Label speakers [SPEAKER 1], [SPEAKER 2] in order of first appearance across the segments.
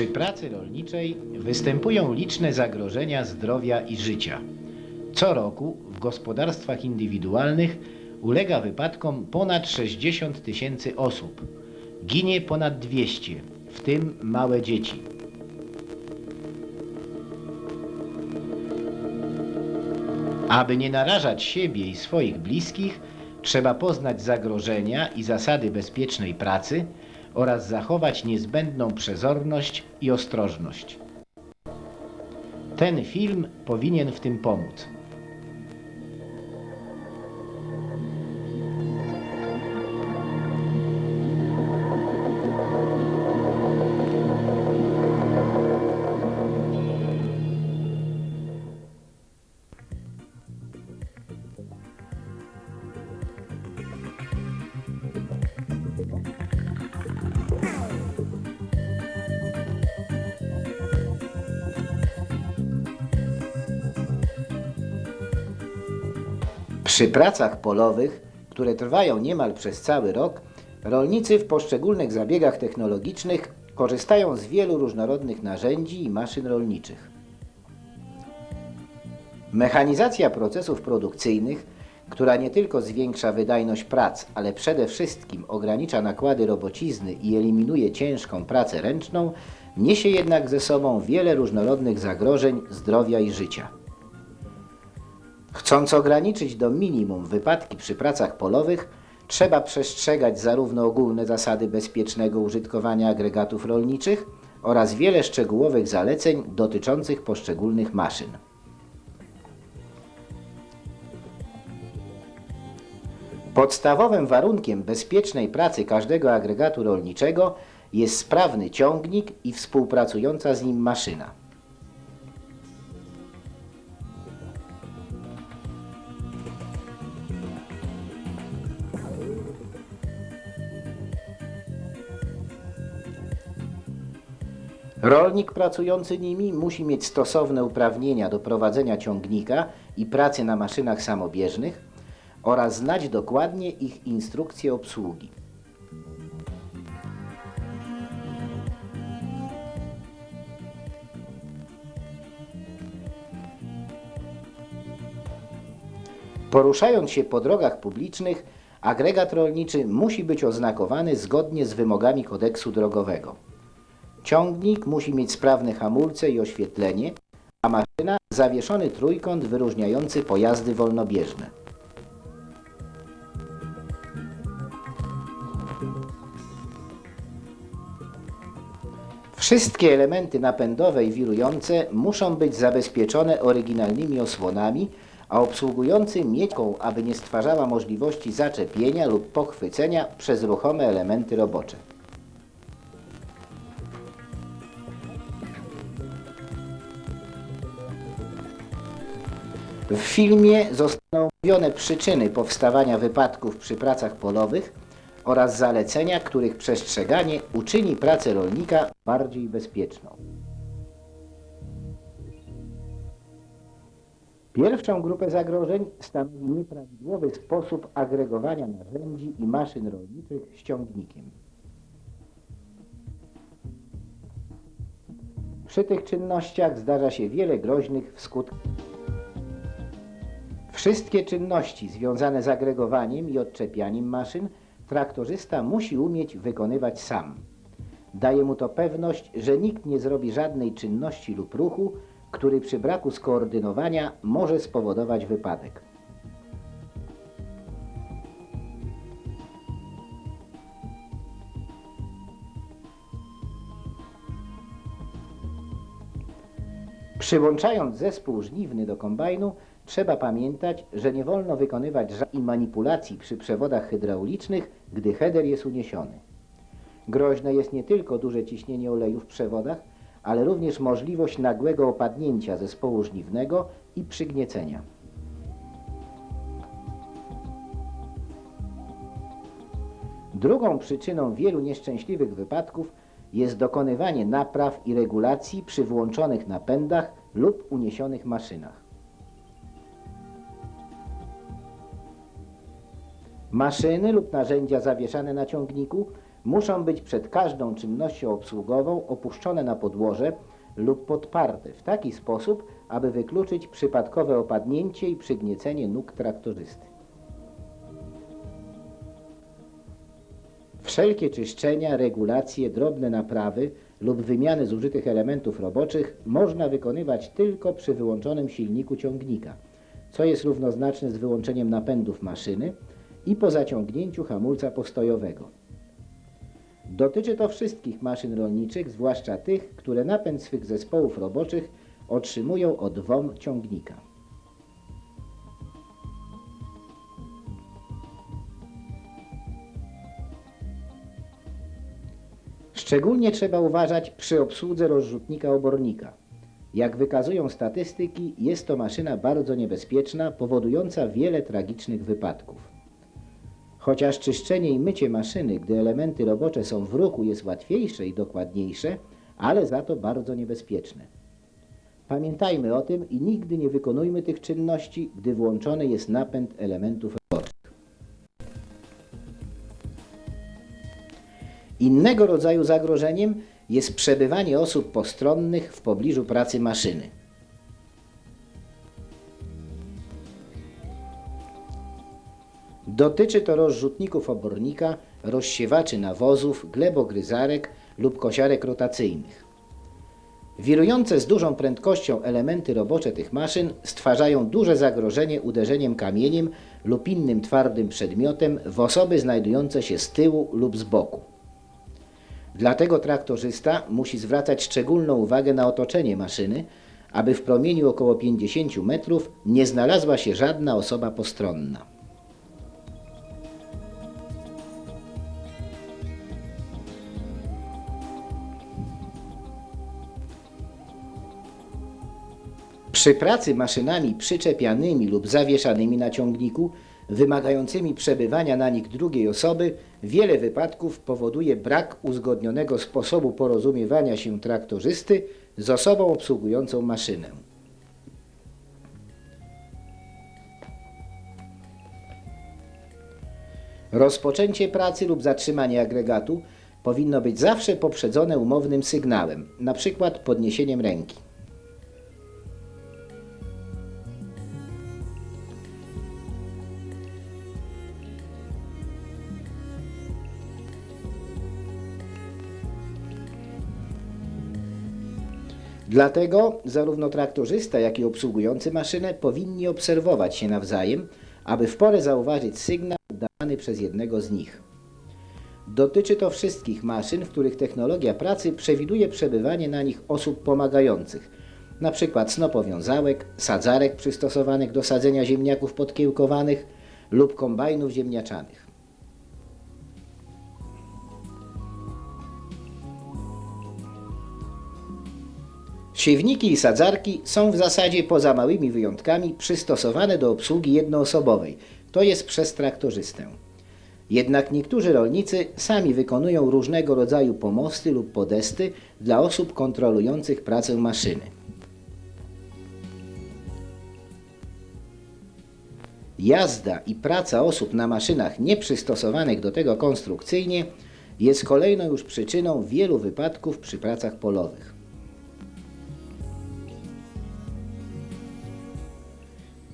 [SPEAKER 1] Przy pracy rolniczej występują liczne zagrożenia zdrowia i życia. Co roku w gospodarstwach indywidualnych ulega wypadkom ponad 60 tysięcy osób. Ginie ponad 200, w tym małe dzieci. Aby nie narażać siebie i swoich bliskich, trzeba poznać zagrożenia i zasady bezpiecznej pracy oraz zachować niezbędną przezorność i ostrożność. Ten film powinien w tym pomóc. Przy pracach polowych, które trwają niemal przez cały rok, rolnicy w poszczególnych zabiegach technologicznych korzystają z wielu różnorodnych narzędzi i maszyn rolniczych. Mechanizacja procesów produkcyjnych, która nie tylko zwiększa wydajność prac, ale przede wszystkim ogranicza nakłady robocizny i eliminuje ciężką pracę ręczną, niesie jednak ze sobą wiele różnorodnych zagrożeń zdrowia i życia. Chcąc ograniczyć do minimum wypadki przy pracach polowych, trzeba przestrzegać zarówno ogólne zasady bezpiecznego użytkowania agregatów rolniczych oraz wiele szczegółowych zaleceń dotyczących poszczególnych maszyn. Podstawowym warunkiem bezpiecznej pracy każdego agregatu rolniczego jest sprawny ciągnik i współpracująca z nim maszyna. Rolnik pracujący nimi musi mieć stosowne uprawnienia do prowadzenia ciągnika i pracy na maszynach samobieżnych oraz znać dokładnie ich instrukcje obsługi. Poruszając się po drogach publicznych, agregat rolniczy musi być oznakowany zgodnie z wymogami kodeksu drogowego. Ciągnik musi mieć sprawne hamulce i oświetlenie, a maszyna zawieszony trójkąt wyróżniający pojazdy wolnobieżne. Wszystkie elementy napędowe i wirujące muszą być zabezpieczone oryginalnymi osłonami, a obsługujący mieć aby nie stwarzała możliwości zaczepienia lub pochwycenia przez ruchome elementy robocze. W filmie zostaną omówione przyczyny powstawania wypadków przy pracach polowych oraz zalecenia, których przestrzeganie uczyni pracę rolnika bardziej bezpieczną. Pierwszą grupę zagrożeń stanowi nieprawidłowy sposób agregowania narzędzi i maszyn rolniczych z ciągnikiem. Przy tych czynnościach zdarza się wiele groźnych w skutkach. Wszystkie czynności związane z agregowaniem i odczepianiem maszyn traktorzysta musi umieć wykonywać sam. Daje mu to pewność, że nikt nie zrobi żadnej czynności lub ruchu, który przy braku skoordynowania może spowodować wypadek. Przyłączając zespół żniwny do kombajnu, trzeba pamiętać, że nie wolno wykonywać żadnej manipulacji przy przewodach hydraulicznych, gdy header jest uniesiony. Groźne jest nie tylko duże ciśnienie oleju w przewodach, ale również możliwość nagłego opadnięcia zespołu żniwnego i przygniecenia. Drugą przyczyną wielu nieszczęśliwych wypadków jest dokonywanie napraw i regulacji przy włączonych napędach lub uniesionych maszynach. Maszyny lub narzędzia zawieszane na ciągniku muszą być przed każdą czynnością obsługową opuszczone na podłoże lub podparte w taki sposób, aby wykluczyć przypadkowe opadnięcie i przygniecenie nóg traktorzysty. Wszelkie czyszczenia, regulacje, drobne naprawy lub wymiany zużytych elementów roboczych można wykonywać tylko przy wyłączonym silniku ciągnika, co jest równoznaczne z wyłączeniem napędów maszyny i po zaciągnięciu hamulca postojowego. Dotyczy to wszystkich maszyn rolniczych, zwłaszcza tych, które napęd swych zespołów roboczych otrzymują od WOM ciągnika. Szczególnie trzeba uważać przy obsłudze rozrzutnika obornika. Jak wykazują statystyki, jest to maszyna bardzo niebezpieczna, powodująca wiele tragicznych wypadków. Chociaż czyszczenie i mycie maszyny, gdy elementy robocze są w ruchu, jest łatwiejsze i dokładniejsze, ale za to bardzo niebezpieczne. Pamiętajmy o tym i nigdy nie wykonujmy tych czynności, gdy włączony jest napęd elementów roboczych. Innego rodzaju zagrożeniem jest przebywanie osób postronnych w pobliżu pracy maszyny. Dotyczy to rozrzutników obornika, rozsiewaczy nawozów, glebogryzarek lub kosiarek rotacyjnych. Wirujące z dużą prędkością elementy robocze tych maszyn stwarzają duże zagrożenie uderzeniem kamieniem lub innym twardym przedmiotem w osoby znajdujące się z tyłu lub z boku. Dlatego traktorzysta musi zwracać szczególną uwagę na otoczenie maszyny, aby w promieniu około 50 metrów nie znalazła się żadna osoba postronna. Przy pracy maszynami przyczepianymi lub zawieszanymi na ciągniku, wymagającymi przebywania na nich drugiej osoby, wiele wypadków powoduje brak uzgodnionego sposobu porozumiewania się traktorzysty z osobą obsługującą maszynę. Rozpoczęcie pracy lub zatrzymanie agregatu powinno być zawsze poprzedzone umownym sygnałem, np. podniesieniem ręki. Dlatego zarówno traktorzysta, jak i obsługujący maszynę powinni obserwować się nawzajem, aby w porę zauważyć sygnał dany przez jednego z nich. Dotyczy to wszystkich maszyn, w których technologia pracy przewiduje przebywanie na nich osób pomagających, np. snopowiązałek, sadzarek przystosowanych do sadzenia ziemniaków podkiełkowanych lub kombajnów ziemniaczanych. Siewniki i sadzarki są w zasadzie poza małymi wyjątkami przystosowane do obsługi jednoosobowej, to jest przez traktorzystę. Jednak niektórzy rolnicy sami wykonują różnego rodzaju pomosty lub podesty dla osób kontrolujących pracę maszyny. Jazda i praca osób na maszynach nieprzystosowanych do tego konstrukcyjnie jest kolejną już przyczyną wielu wypadków przy pracach polowych.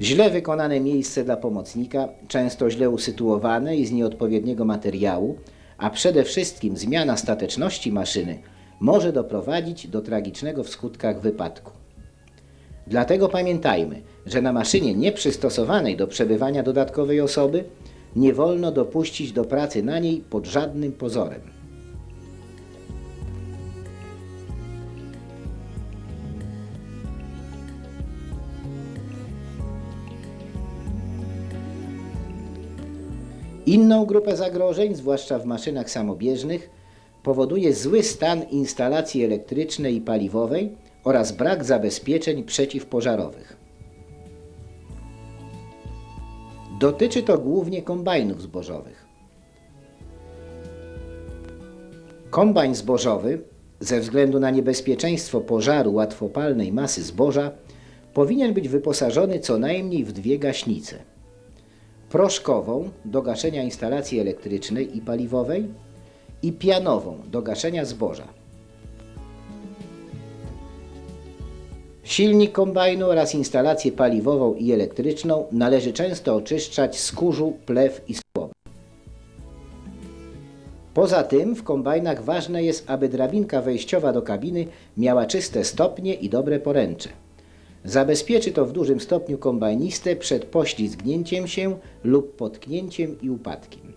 [SPEAKER 1] Źle wykonane miejsce dla pomocnika, często źle usytuowane i z nieodpowiedniego materiału, a przede wszystkim zmiana stateczności maszyny może doprowadzić do tragicznego w skutkach wypadku. Dlatego pamiętajmy, że na maszynie nieprzystosowanej do przebywania dodatkowej osoby nie wolno dopuścić do pracy na niej pod żadnym pozorem. Inną grupę zagrożeń, zwłaszcza w maszynach samobieżnych, powoduje zły stan instalacji elektrycznej i paliwowej oraz brak zabezpieczeń przeciwpożarowych. Dotyczy to głównie kombajnów zbożowych. Kombajn zbożowy, ze względu na niebezpieczeństwo pożaru łatwopalnej masy zboża, powinien być wyposażony co najmniej w dwie gaśnice – proszkową do gaszenia instalacji elektrycznej i paliwowej i pianową do gaszenia zboża. Silnik kombajnu oraz instalację paliwową i elektryczną należy często oczyszczać z kurzu, plew i słomy. Poza tym w kombajnach ważne jest, aby drabinka wejściowa do kabiny miała czyste stopnie i dobre poręcze. Zabezpieczy to w dużym stopniu kombajnistę przed poślizgnięciem się lub potknięciem i upadkiem.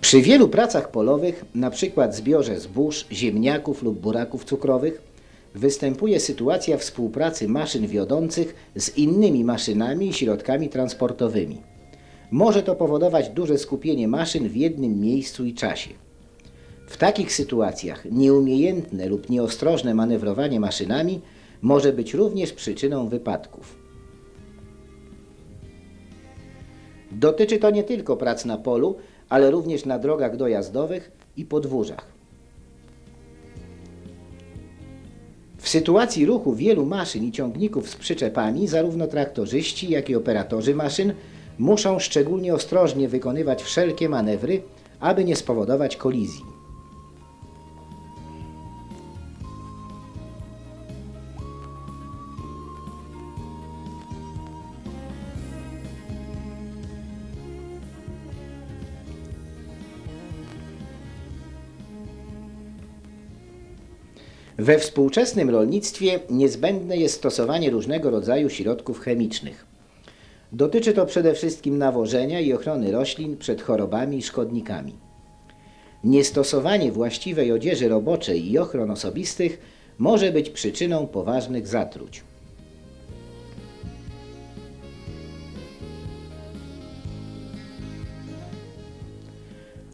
[SPEAKER 1] Przy wielu pracach polowych, np. zbiorze zbóż, ziemniaków lub buraków cukrowych, występuje sytuacja współpracy maszyn wiodących z innymi maszynami i środkami transportowymi. Może to powodować duże skupienie maszyn w jednym miejscu i czasie. W takich sytuacjach nieumiejętne lub nieostrożne manewrowanie maszynami może być również przyczyną wypadków. Dotyczy to nie tylko prac na polu, ale również na drogach dojazdowych i podwórzach. W sytuacji ruchu wielu maszyn i ciągników z przyczepami, zarówno traktorzyści, jak i operatorzy maszyn muszą szczególnie ostrożnie wykonywać wszelkie manewry, aby nie spowodować kolizji. We współczesnym rolnictwie niezbędne jest stosowanie różnego rodzaju środków chemicznych. Dotyczy to przede wszystkim nawożenia i ochrony roślin przed chorobami i szkodnikami. Niestosowanie właściwej odzieży roboczej i ochron osobistych może być przyczyną poważnych zatruć.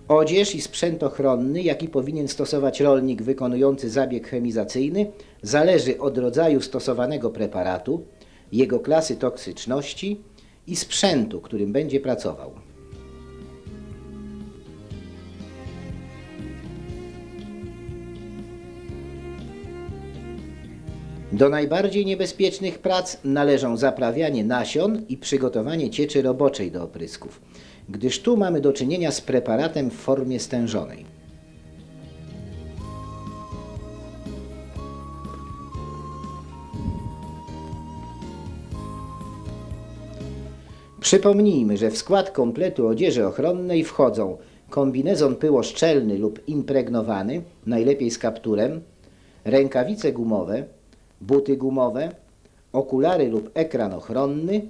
[SPEAKER 1] Odzież i sprzęt ochronny, jaki powinien stosować rolnik wykonujący zabieg chemizacyjny, zależy od rodzaju stosowanego preparatu, jego klasy toksyczności i sprzętu, którym będzie pracował. Do najbardziej niebezpiecznych prac należą zaprawianie nasion i przygotowanie cieczy roboczej do oprysków, gdyż tu mamy do czynienia z preparatem w formie stężonej. Przypomnijmy, że w skład kompletu odzieży ochronnej wchodzą kombinezon pyłoszczelny lub impregnowany, najlepiej z kapturem, rękawice gumowe, buty gumowe, okulary lub ekran ochronny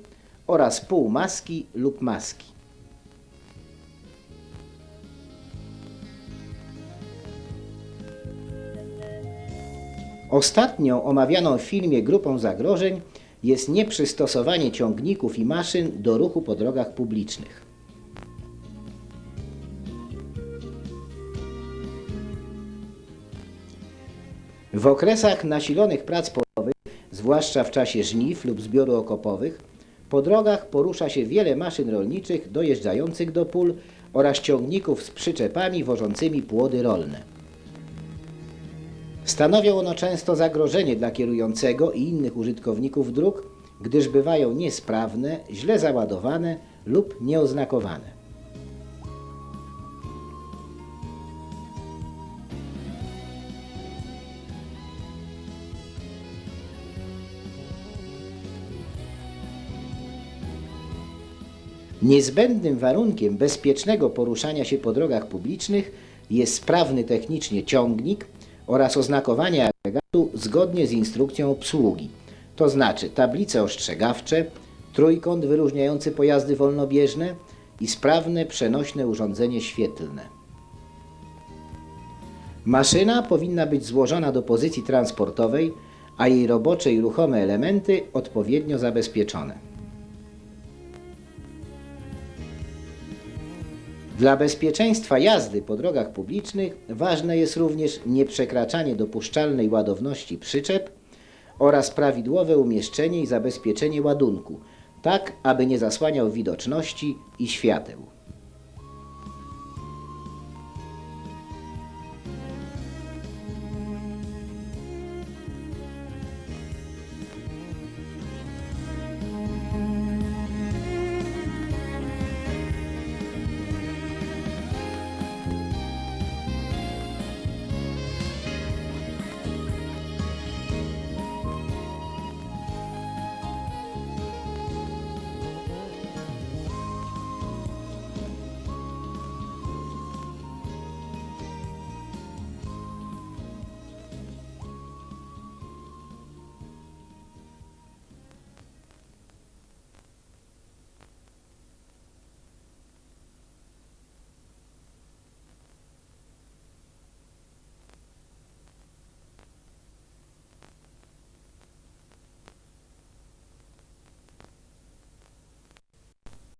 [SPEAKER 1] oraz półmaski lub maski. Ostatnią omawianą w filmie grupą zagrożeń jest nieprzystosowanie ciągników i maszyn do ruchu po drogach publicznych. W okresach nasilonych prac polowych, zwłaszcza w czasie żniw lub zbioru okopowych, po drogach porusza się wiele maszyn rolniczych dojeżdżających do pól oraz ciągników z przyczepami wożącymi płody rolne. Stanowią one często zagrożenie dla kierującego i innych użytkowników dróg, gdyż bywają niesprawne, źle załadowane lub nieoznakowane. Niezbędnym warunkiem bezpiecznego poruszania się po drogach publicznych jest sprawny technicznie ciągnik oraz oznakowanie agregatu zgodnie z instrukcją obsługi, to znaczy tablice ostrzegawcze, trójkąt wyróżniający pojazdy wolnobieżne i sprawne przenośne urządzenie świetlne. Maszyna powinna być złożona do pozycji transportowej, a jej robocze i ruchome elementy odpowiednio zabezpieczone. Dla bezpieczeństwa jazdy po drogach publicznych ważne jest również nieprzekraczanie dopuszczalnej ładowności przyczep oraz prawidłowe umieszczenie i zabezpieczenie ładunku, tak aby nie zasłaniał widoczności i świateł.